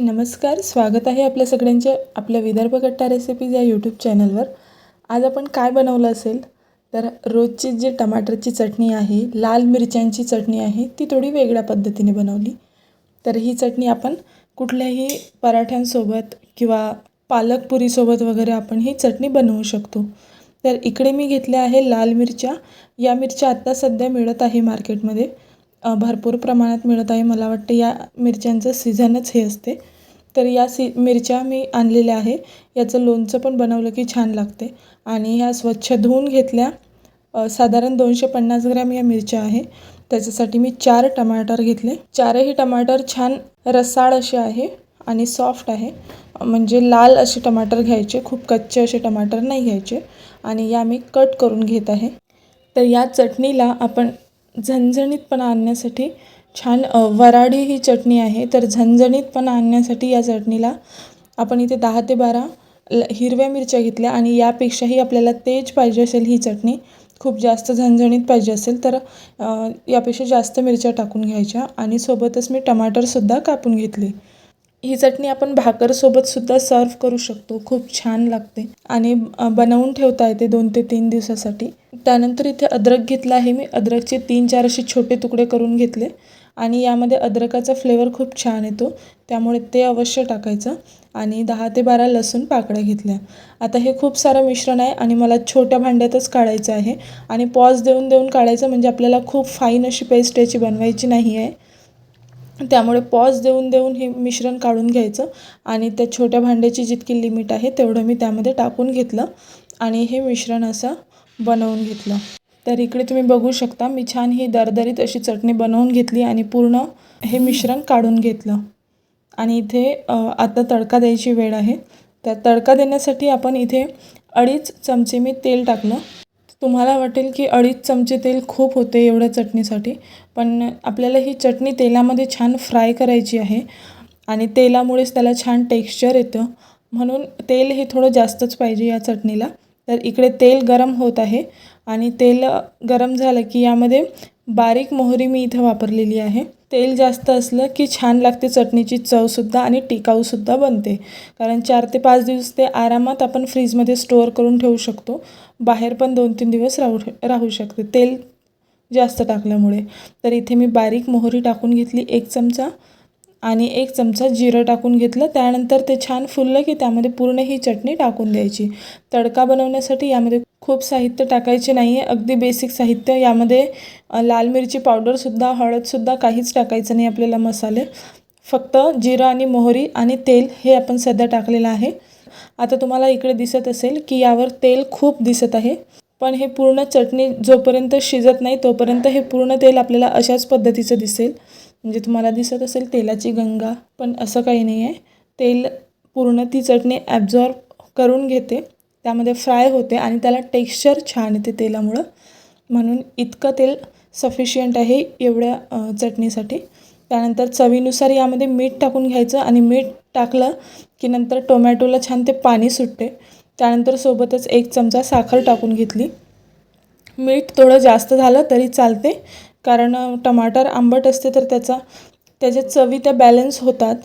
नमस्कार स्वागत आहे आपल्या सगळ्यांच्या आपल्या विदर्भ कट्टा रेसिपीज या यूट्यूब चॅनलवर आज आपण काय बनवलं असेल? तर रोजची जी टमाटरची चटणी आहे लाल मिरच्यांची चटणी आहे ती थोडी वेगळ्या पद्धतीने बनवली. तर ही चटणी आपण कुठल्याही पराठ्यांसोबत किंवा पालक पुरीसोबत वगैरे आपण ही चटणी बनवू शकतो. तर इकडे मी घेतल्या आहे लाल मिरच्या. या मिरच्या आत्ता सध्या मिळत आहे मार्केटमध्ये भरपूर प्रमाणात मिळत आहे. मला वाटतं या मिरच्यांचं सीझनच हे असते. तर या सी मिरच्या मी आणलेल्या आहे. याचं लोणचं पण बनवलं की छान लागते. आणि ह्या स्वच्छ धुवून घेतल्या साधारण दोनशे पन्नास ग्रॅम या मिरच्या आहे. त्याच्यासाठी मी चार टमाटर घेतले. चारही टमाटर छान रसाळ असे आहे आणि सॉफ्ट आहे. म्हणजे लाल असे टमाटर घ्यायचे खूप कच्चे असे टमाटर नाही घ्यायचे. आणि या मी कट करून घेत आहे. तर या चटणीला आपण झणझणीतपणा आणण्यासाठी छान वऱ्हाडी वराडी ही चटणी आहे. तर झणझणीतपणा आणण्यासाठी या चटणीला आपण इथे दहा ते बारा ल हिरव्या मिरच्या घेतल्या आणि यापेक्षाही आपल्याला तेज पाहिजे असेल ही चटणी. खूप जास्त झणझणीत पाहिजे असेल तर यापेक्षा जास्त मिरच्या टाकून घ्यायच्या आणि सोबतच मी टमाटरसुद्धा कापून घेतले. ही चटणी आपण भाकरसोबतसुद्धा सर्व्ह करू शकतो. खूप छान लागते. आणि बनवून ठेवता येते दोन ते तीन दिवसासाठी. त्यानंतर इथे अद्रक घेतला आहे मी. अद्रकचे तीन चार असे छोटे तुकडे करून घेतले. आणि यामध्ये अद्रकाचा फ्लेवर खूप छान येतो. त्यामुळे ते अवश्य टाकायचं. आणि दहा ते बारा लसूण पाकळ्या घेतल्या. आता हे खूप सारं मिश्रण आहे आणि मला छोट्या भांड्यातच काढायचं आहे. आणि पॉज देऊन देऊन काढायचं म्हणजे आपल्याला खूप फाईन अशी पेस्ट याची बनवायची नाही आहे. त्यामुळे पॉज देऊन देऊन हे मिश्रण काढून घ्यायचं आणि त्या छोट्या भांड्याची जितकी लिमिट आहे तेवढं मी त्यामध्ये टाकून घेतलं आणि हे मिश्रण असं बनवून घेतलं. तर इकडे तुम्ही बघू शकता मी छान ही दरदरीत अशी चटणी बनवून घेतली आणि पूर्ण हे मिश्रण काढून घेतलं. आणि इथे आता तडका द्यायची वेळ आहे. तर तडका देण्यासाठी आपण इथे अडीच चमचे मी तेल टाकलं. तुम्हाला वाटेल की अडीच चमचे तेल खूप होते एवढ्या चटणीसाठी पण आपल्याला ही चटणी तेलामध्ये छान फ्राय करायची आहे आणि तेलामुळेच त्याला छान टेक्स्चर येतं. म्हणून तेल हे थोडं जास्तच पाहिजे या चटणीला. तर इकडे तेल गरम होत आहे आणि तेल गरम झालं की यामध्ये बारीक मोहरी मी इथं वापरलेली आहे. तेल जास्त असलं की छान लागते चटणीची चवसुद्धा आणि टिकाऊसुद्धा बनते. कारण चार ते पाच दिवस ते आरामात आपण फ्रीजमध्ये स्टोअर करून ठेवू शकतो. बाहेर पण दोन तीन दिवस राहू राहू शकते. तेल जास्त टाकल्यामुळे. तर इथे मी बारीक मोहरी टाकून घेतली एक चमचा आणि एक चमचा जिरं टाकून घेतलं. त्यानंतर ते छान फुललं की त्यामध्ये पूर्ण ही चटणी टाकून द्यायची. तडका बनवण्यासाठी यामध्ये खूप साहित्य टाकायचे नाही आहे अगदी बेसिक साहित्य. यामध्ये लाल मिरची पावडरसुद्धा हळदसुद्धा काहीच टाकायचं नाही आपल्याला मसाले. फक्त जिरं आणि मोहरी आणि तेल हे आपण सध्या टाकलेलं आहे. आता तुम्हाला इकडे दिसत असेल की यावर तेल खूप दिसत आहे. पण हे पूर्ण चटणी जोपर्यंत शिजत नाही तोपर्यंत हे पूर्ण तेल आपल्याला अशाच पद्धतीचं दिसेल. म्हणजे तुम्हाला दिसत असेल तेलाची गंगा पण असं काही नाही आहे तेल पूर्ण ती चटणी ॲब्झॉर्ब करून घेते. त्यामध्ये फ्राय होते आणि त्याला टेक्स्चर छान येते तेलामुळं. म्हणून इतकं तेल सफिशियंट आहे एवढ्या चटणीसाठी. त्यानंतर चवीनुसार यामध्ये मीठ टाकून घ्यायचं आणि मीठ टाकलं की नंतर टोमॅटोला छान ते पाणी सुटते. त्यानंतर सोबतच एक चमचा साखर टाकून घेतली. मीठ थोडं जास्त झालं तरी चालते कारण टमाटर आंबट असते तर त्याचा त्याच्या चवी त्या बॅलन्स होतात.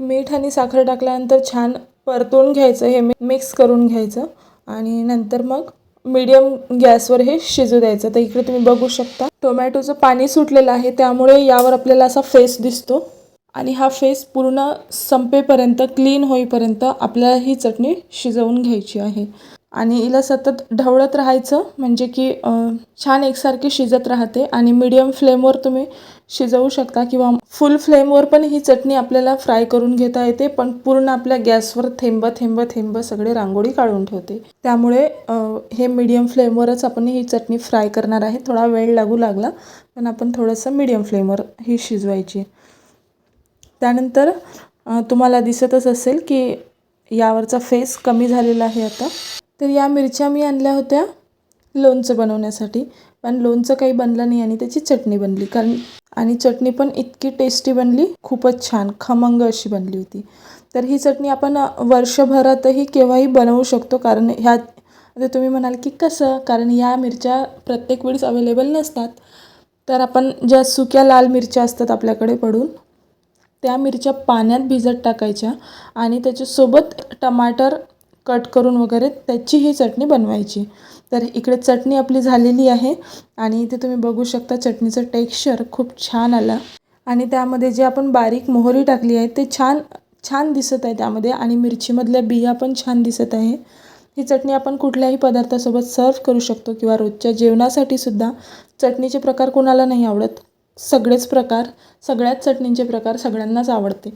मीठ आणि साखर टाकल्यानंतर छान परतून घ्यायचं हे मिक्स करून घ्यायचं आणि नंतर मग मीडियम गॅसवर हे शिजू द्यायचं. तर इकडे तुम्ही बघू शकता टोमॅटोचं पाणी सुटलेलं आहे त्यामुळे यावर आपल्याला असा फेस दिसतो आणि हा फेस पूर्ण संपेपर्यंत क्लीन होईपर्यंत आपल्याला ही चटणी शिजवून घ्यायची आहे. आणि हिला सतत ढवळत राहायचं म्हणजे की छान एकसारखी शिजत राहते आणि मीडियम फ्लेमवर तुम्ही शिजवू शकता किंवा फुल फ्लेमवर पण ही चटणी आपल्याला फ्राय करून घेता येते पण पूर्ण आपल्या गॅसवर थेंब थेंब थेंब सगळे रांगोळी काढून ठेवते. त्यामुळे हे मीडियम फ्लेमवरच आपण ही चटणी फ्राय करणार आहे. थोडा वेळ लागू लागला पण आपण थोडंसं मीडियम फ्लेमवर ही शिजवायची त्यानंतर तुम्हाला दिसतच असेल की यावरचा फेस कमी झालेला आहे आता. तर या मिरच्या मी आणल्या होत्या. लोणचं बनवण्यासाठी. पण लोणचं काही बनलं नाही आणि त्याची चटणी बनली. कारण आणि चटणी पण इतकी टेस्टी बनली खूपच छान खमंग अशी बनली होती. तर ही चटणी आपण वर्षभरातही केव्हाही बनवू शकतो. कारण ह्या आता तुम्ही म्हणाल की कसं? कारण या मिरच्या प्रत्येक वेळेस अवेलेबल नसतात. तर आपण ज्या सुक्या लाल मिरच्या असतात आपल्याकडे पडून त्या मिरच्या पाण्यात भिजत टाकायच्या आणि त्याच्यासोबत टमाटर कट करून वगैरे त्याची ही चटणी बनवायची. तर इकडे चटणी आपली झालेली आहे आणि इथे तुम्ही बघू शकता चटणीचं टेक्स्चर खूप छान आलं. आणि त्यामध्ये जे आपण बारीक मोहरी टाकली आहे ते छान छान दिसत आहे त्यामध्ये आणि मिरचीमधल्या बिया पण छान दिसत आहे. ही चटणी आपण कुठल्याही पदार्थासोबत सर्व करू शकतो किंवा रोजच्या जेवणासाठी सुद्धा. चटणीचे प्रकार कोणाला नाही आवडत. सगळेच प्रकार सगळ्याच चटणींचे प्रकार सगळ्यांनाच आवडते.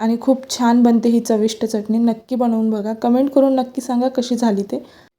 आणि खूप छान बनते ही चविष्ट चटणी. नक्की बनवून बघा. कमेंट करून नक्की सांगा कशी झाली ते.